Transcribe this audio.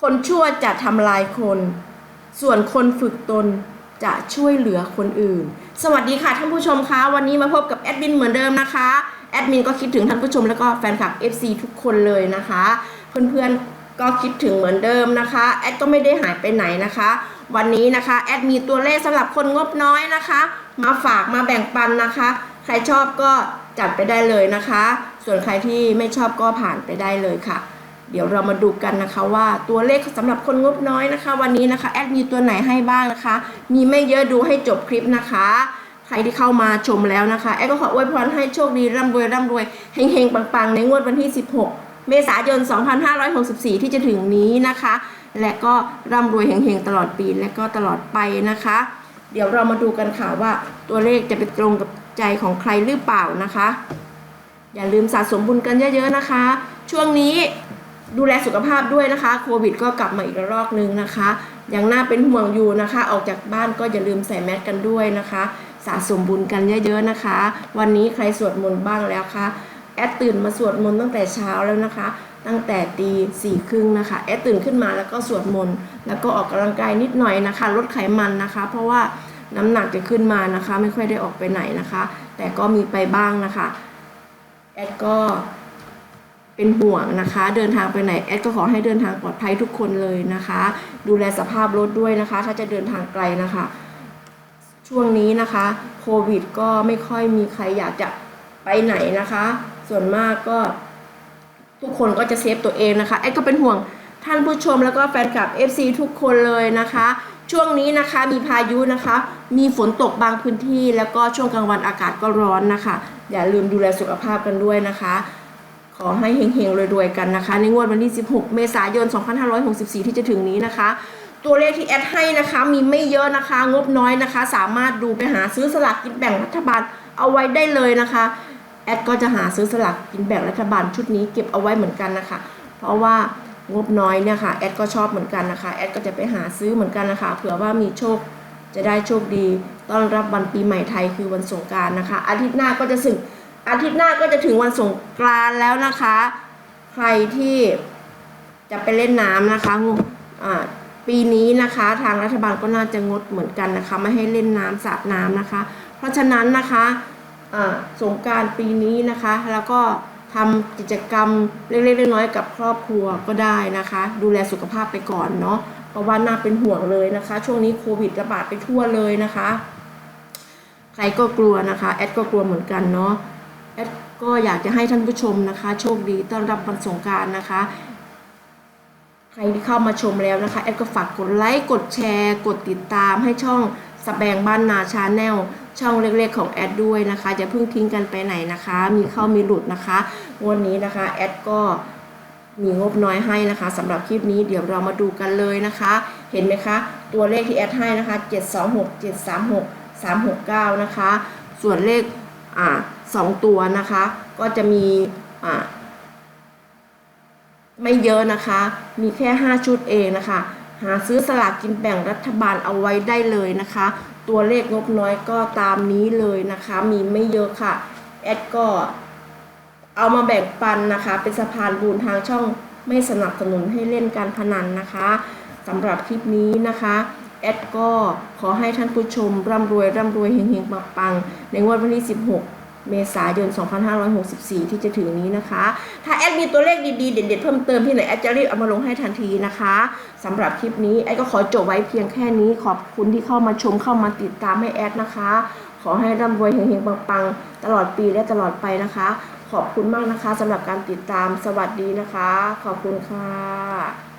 คนชั่วจะทำลายคน ส่วนคนฝึกตนจะช่วยเหลือคนอื่น สวัสดีค่ะท่านผู้ชมคะวันนี้มาพบกับแอดมินเหมือนเดิมนะคะ แอดมินก็คิดถึงท่านผู้ชมแล้วก็แฟนคลับ FC ทุกคนเลยนะคะ เพื่อนๆก็คิดถึงเหมือนเดิมนะคะ แอดก็ไม่ได้หายไปไหนนะคะ วันนี้นะคะแอดมีตัวเลขสำหรับคนงบน้อยนะคะ มาฝากมาแบ่งปันนะคะ ใครชอบก็จัดไปได้เลยนะคะ ส่วนใครที่ไม่ชอบก็ผ่านไปได้เลยค่ะ เดี๋ยวเรามาดูกันนะคะว่าตัวเลขสำหรับคนงบน้อยนะคะ วันนี้นะคะแอดมีตัวไหนให้บ้างนะคะ มีไม่เยอะดูให้จบคลิปนะคะ ใครที่เข้ามาชมแล้วนะคะ แอดก็ขออวยพรให้โชคดีร่ำรวยร่ำรวยเฮงๆปังๆ ในงวดวันที่ 16 เมษายน 2564 ที่จะถึงนี้นะคะ และก็ร่ำรวยเฮงๆตลอดปีและก็ตลอดไปนะคะ เดี๋ยวเรามาดูกันค่ะว่าตัวเลขจะไปตรงกับใจของใครหรือเปล่านะคะ อย่าลืมสะสมบุญกันเยอะ ๆนะคะ ช่วงนี้ ดูแลสุขภาพด้วยนะคะ โควิดก็กลับมาอีกระลอกนึงนะคะ ยังน่าเป็นห่วงอยู่นะคะ ออกจากบ้านก็อย่าลืมใส่แมสกันด้วยนะคะ สะสมบุญกันเยอะๆนะคะ วันนี้ใครสวดมนต์บ้างแล้วคะ แอดตื่นมาสวดมนต์ตั้งแต่เช้าแล้วนะคะ ตั้งแต่ตีสี่ครึ่งนะคะ แอดตื่นขึ้นมาแล้วก็สวดมนต์ แล้วก็ออกกำลังกายนิดหน่อยนะคะ ลดไขมันนะคะ เพราะว่าน้ำหนักจะขึ้นมานะคะ ไม่ค่อยได้ออกไปไหนนะคะ แต่ก็มีไปบ้างนะคะ แอดก็ เป็นห่วงนะคะ เดินทางไปไหนแอดก็ขอให้เดินทางปลอดภัยทุกคนเลยนะคะ ดูแลสภาพรถด้วยนะคะ ถ้าจะเดินทางไกลนะคะ ช่วงนี้นะคะโควิด ก็ไม่ค่อยมีใครอยากจะไปไหนนะคะ ส่วนมากก็ ทุกคนก็จะเซฟตัวเองนะคะแอดก็เป็นห่วงท่านผู้ชมแล้วก็แฟนคลับ FC ทุกคนเลยนะคะ ช่วงนี้นะคะมีพายุนะคะ มีฝนตกบางพื้นที่ แล้วก็ช่วงกลางวันอากาศก็ร้อนนะคะ อย่าลืมดูแลสุขภาพกันด้วยนะคะ ขอให้เฮงๆรวยๆกันนะคะ ในงวดวันที่ 16 เมษายน 2564 ที่จะถึงนี้นะคะ ตัวเลขที่แอดให้นะคะ มีไม่เยอะนะคะ งบน้อยนะคะ สามารถดูไปหาซื้อสลากกินแบ่งรัฐบาลเอาไว้ได้เลยนะคะ แอดก็จะหาซื้อสลากกินแบ่งรัฐบาลชุดนี้เก็บเอาไว้เหมือนกันนะคะ เพราะว่างบน้อยเนี่ยค่ะแอดก็ชอบเหมือนกันนะคะแอดก็จะไปหาซื้อเหมือนกันนะคะเผื่อว่ามีโชคจะได้โชคดี ต้อนรับวันปีใหม่ไทยคือวันสงการนะคะ อาทิตย์หน้าก็จะถึง อาทิตย์หน้าก็จะถึงวันสงกรานต์แล้วนะคะ ใครที่จะไปเล่นน้ำนะคะปีนี้นะคะทางรัฐบาลก็น่าจะงดเหมือนกันนะคะ ไม่ให้เล่นน้ำสาดน้ำนะคะ เพราะฉะนั้นนะคะสงการปีนี้นะคะ แล้วก็ทำกิจกรรมเล็กๆน้อยๆกับครอบครัวก็ได้นะคะ ดูแลสุขภาพไปก่อนเนาะเพราะว่าน่าเป็นห่วงเลยนะคะ ช่วงนี้โควิดระบาดไปทั่วเลยนะคะ ใครก็กลัวนะคะ แอดก็กลัวเหมือนกันเนาะ แอดก็อยากจะให้ท่านผู้ชมนะคะ โชคดีต้อนรับวันสงการนะคะ ใครที่เข้ามาชมแล้วนะคะ แอดก็ฝากกดไลค์กดแชร์ กดติดตามให้ช่องสแบงบ้านนาชาแนลช่องเล็กๆของแอดด้วยนะคะอย่าเพิ่งทิ้งกันไปไหนนะคะ มีเข้ามีหลุดนะคะวันนี้นะคะแอดก็มีงบน้อยให้นะคะสำหรับคลิปนี้เดี๋ยวเรามาดูกันเลยนะคะ เห็นไหมคะ ตัวเลขที่แอดให้นะคะ 726 736 369 นะคะ ส่วนเลข อ่าสองตัวนะคะ ก็จะมีอ่าไม่เยอะนะคะ มีแค่ 5 ชุดเองนะคะ หาซื้อสลากกินแบ่งรัฐบาลเอาไว้ได้เลยนะคะ ตัวเลขงบน้อยก็ตามนี้เลยนะคะ มีไม่เยอะค่ะ แอดก็เอามาแบ่งปันนะคะ เป็นสะพานบุญทางช่องไม่สนับสนุนให้เล่นการพนันนะคะสำหรับคลิปนี้นะคะ แอดก็ขอให้ท่านผู้ชม ร่ำรวยร่ำรวยเฮงๆปังๆในงวดวันที่ 16 เมษายน 2564 ที่จะถึงนี้นะคะ ถ้าแอดมีตัวเลขดีๆ เด็ดๆ เพิ่มเติมที่ไหนแอดจะรีบเอามาลงให้ทันทีนะคะสำหรับคลิปนี้แอดก็ขอจบไว้เพียงแค่นี้ ขอบคุณที่เข้ามาชมเข้ามาติดตามให้แอดนะคะ ขอให้ร่ำรวยเฮงๆปังๆ ตลอดปีและตลอดไปนะคะ ขอบคุณมากนะคะสำหรับการติดตามสวัสดีนะคะ ขอบคุณค่ะ